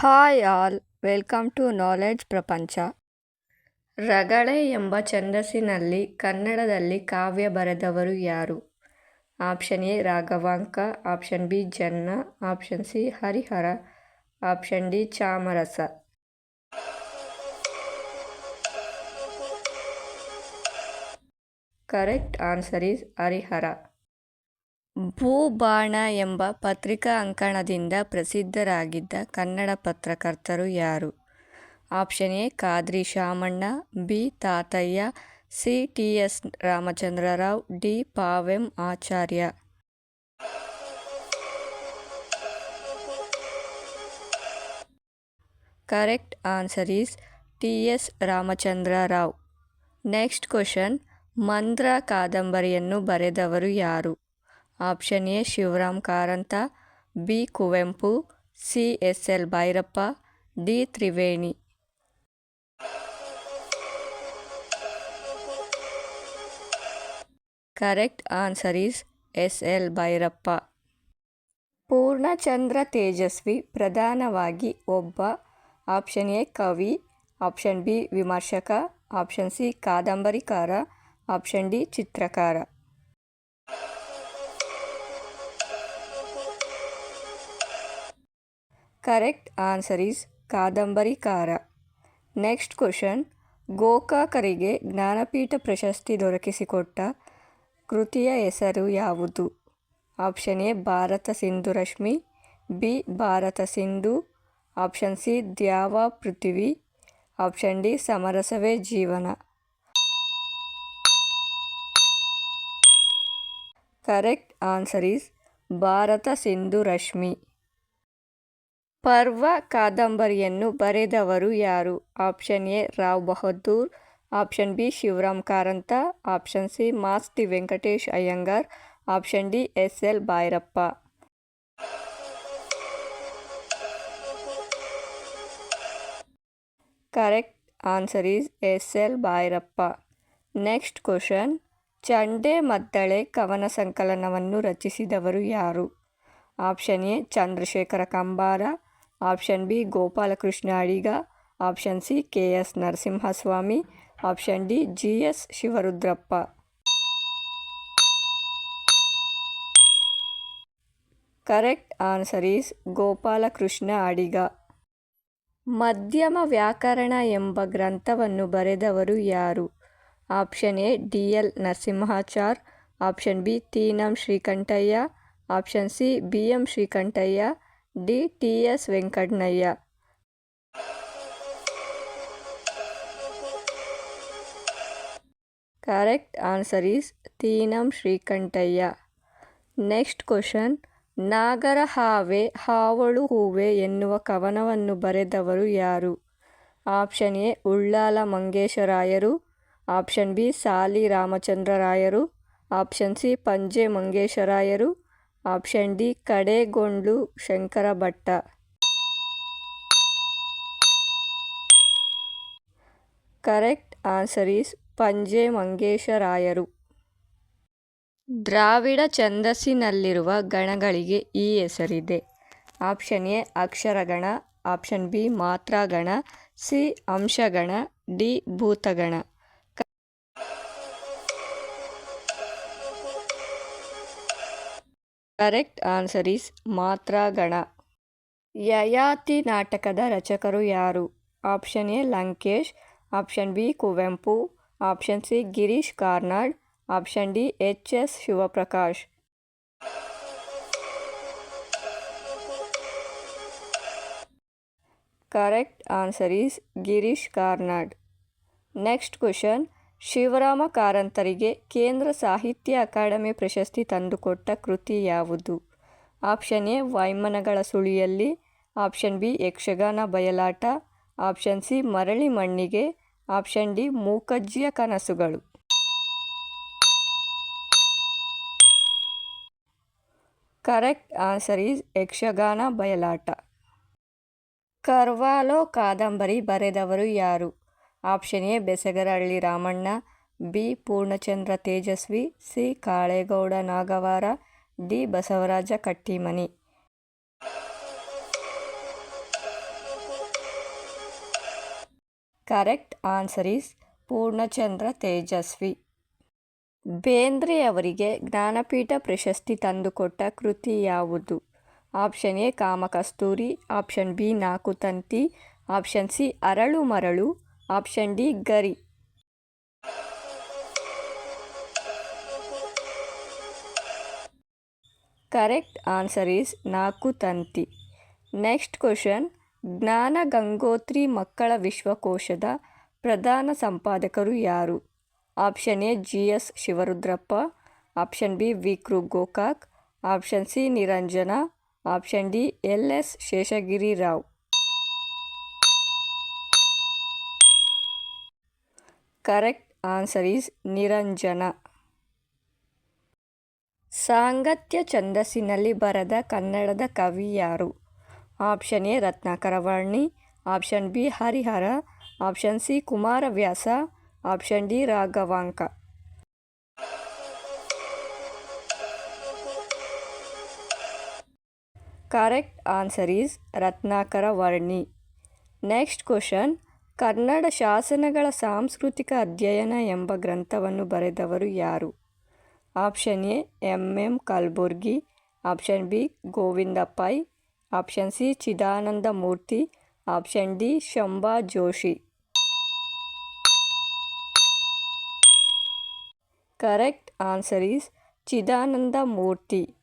Hi all, welcome to knowledge Prapancha. ರಗಳೆ ಎಂಬ ಛಂದಸ್ಸಿನಲ್ಲಿ ಕನ್ನಡದಲ್ಲಿ ಕಾವ್ಯ ಬರೆದವರು ಯಾರು? Option A, Raghavanka, option B, Janna, option C, Harihara, option D, Chamarasa. Correct answer is Harihara. Bhubana ಎಂಬ ಪತ್ರಿಕಾ ಅಂಕಣದಿಂದ ಪ್ರಸಿದ್ಧರಾಗಿದ್ದ ಕನ್ನಡ ಪತ್ರಕರ್ತರು ಯಾರು? Option A, Khadri Shamanna, B, Tatayya, C, T S Ramachandra Rao, D, Pavem Acharya. Correct answer is T S Ramachandra Rao next question, Mandra ಕಾದಂಬರಿಯನ್ನು ಬರೆದವರು ಯಾರು? Option A, Shivaram Karanth, B, Kuvempu, C, S, L, Bhyrappa, D, Triveni. Correct answer is S, L, Bhyrappa. Purnachandra Tejaswi ಪ್ರಧಾನವಾಗಿ ಒಬ್ಬ. Option A, ಕವಿ. Option B, ವಿಮರ್ಶಕ. Option C, ಕಾದಂಬರಿಕಾರ. Option D, ಚಿತ್ರಕಾರ. Correct answer is ಕಾದಂಬರಿಕಾರ next question ಗೋಕಾಕರಿಗೆ ಜ್ಞಾನಪೀಠ ಪ್ರಶಸ್ತಿ ದೊರಕಿಸಿಕೊಟ್ಟ ಕೃತಿಯ ಹೆಸರು ಯಾವುದು option A Bharata Sindhu Rashmi B Bharata Sindhu option C Dyava Prithvi option D Samarasave Jeevana correct answer is Bharata Sindhu Rashmi Parva ಕಾದಂಬರಿಯನ್ನು ಬರೆದವರು ಯಾರು? Option A, Rao Bahadur. Option B, Shivaram Karanth. Option C Masti Venkatesh Iyengar. Option D, S L Bhyrappa correct answer is S L Bhyrappa next question, Chande Maddale ಕವನ ಸಂಕಲನವನ್ನು ರಚಿಸಿದವರು ಯಾರು? Option A, Chandrashekhara Kambara. Option B Gopalakrishna Adiga, option C K S Narasimhaswamy, option D G S Shivarudrappa. Correct answer is Gopalakrishna Adiga. Madhyama Vyakarana ಎಂಬ ಗ್ರಂಥವನ್ನು ಬರೆದವರು ಯಾರು? Option A D L Narasimhachar, option B Tinam Srikantaiah, option C B M Srikantaiah D T S Venkannaiah. Correct answer is Tinam Srikantaiah. Next question, ನಾಗರ ಹಾವೆ, ಹಾವಳು ಹೂವೆ ಎನ್ನುವ ಕವನವನ್ನು ಬರೆದವರು ಯಾರು? Option A, Ullal ಮಂಗೇಶರಾಯರು. Option B, Sali ರಾಮಚಂದ್ರರಾಯರು. Option C, Panje ಮಂಗೇಶರಾಯರು. Option D, Kadengodlu Shankara Bhatta correct answer is Panje ಮಂಗೇಶರಾಯರು. ದ್ರಾವಿಡ ಛಂದಸ್ಸಿನಲ್ಲಿರುವ ಗಣಗಳಿಗೆ ಈ ಹೆಸರಿದೆ. ಆಪ್ಷನ್ ಎ, ಅಕ್ಷರಗಣ. ಆಪ್ಷನ್ ಬಿ, ಮಾತ್ರಾಗಣ. ಸಿ, ಅಂಶಗಣ. ಡಿ, ಭೂತಗಣ. ಕರೆಕ್ಟ್ ಆನ್ಸರ್ ಈಸ್ ಮಾತ್ರಾಗಣ. ಯಯಾತಿ ನಾಟಕದ ರಚಕರು ಯಾರು? Option A Lankesh, option B Kuvempu, option C Girish Karnad, option D H S Shivaprakash. Correct answer is Girish Karnad. Next question Shivarama ಕಾರಂತರಿಗೆ Kendra Sahitya academy ಪ್ರಶಸ್ತಿ ತಂದುಕೊಟ್ಟ ಕೃತಿ ಯಾವುದು? ಆಪ್ಷನ್ ಎ ವೈಮನಗಳ ಸುಳಿಯಲ್ಲಿ. Option B, Yakshagana Bayalata. Option C, ಮರಳಿ ಮಣ್ಣಿಗೆ. Option D, ಮೂಕಜ್ಜಿಯ ಕನಸುಗಳು. Correct answer is Yakshagana Bayalata. Carvalho ಕಾದಂಬರಿ ಬರೆದವರು ಯಾರು? Option A, Besagarahalli Ramanna, B, Poornachandra Tejaswi, C, Kalegowda Nagavara, D, Basavaraja Kattimani. Correct answer is Poornachandra Tejaswi. Bendre ಅವರಿಗೆ ಜ್ಞಾನಪೀಠ ಪ್ರಶಸ್ತಿ ತಂದುಕೊಟ್ಟ ಕೃತಿ ಯಾವುದು? Option A, Kamakasturi, option B Naku Tanti option C, Aralu Maralu option D, Gari. Correct answer is Nalku Tanti. Next question, ಜ್ಞಾನ ಗಂಗೋತ್ರಿ ಮಕ್ಕಳ ವಿಶ್ವಕೋಶದ ಪ್ರಧಾನ ಸಂಪಾದಕರು ಯಾರು? Option A, G S Shivarudrappa. Option B, V. Gokak. Option C, Niranjana. Option D, L. S. Sheshagiri Rao correct answer is Niranjana ಸಾಂಗತ್ಯ ಛಂದಸ್ಸಿನಲ್ಲಿ ಬರೆದ ಕನ್ನಡದ ಕವಿ ಯಾರು? Option A, Ratnakara Varni. Option B, Harihara. Option C, Kumaravyasa. Option D, Raghavanka. Correct answer is Ratnakara Varni. Next question Kannada ಶಾಸನಗಳ ಸಾಂಸ್ಕೃತಿಕ ಅಧ್ಯಯನ ಎಂಬ ಗ್ರಂಥವನ್ನು ಬರೆದವರು ಯಾರು? Option A, M M Kalburgi, option B Govinda Pai option C Chidananda Murthy option D, Shambha Joshi. Correct answer is Chidananda Murthy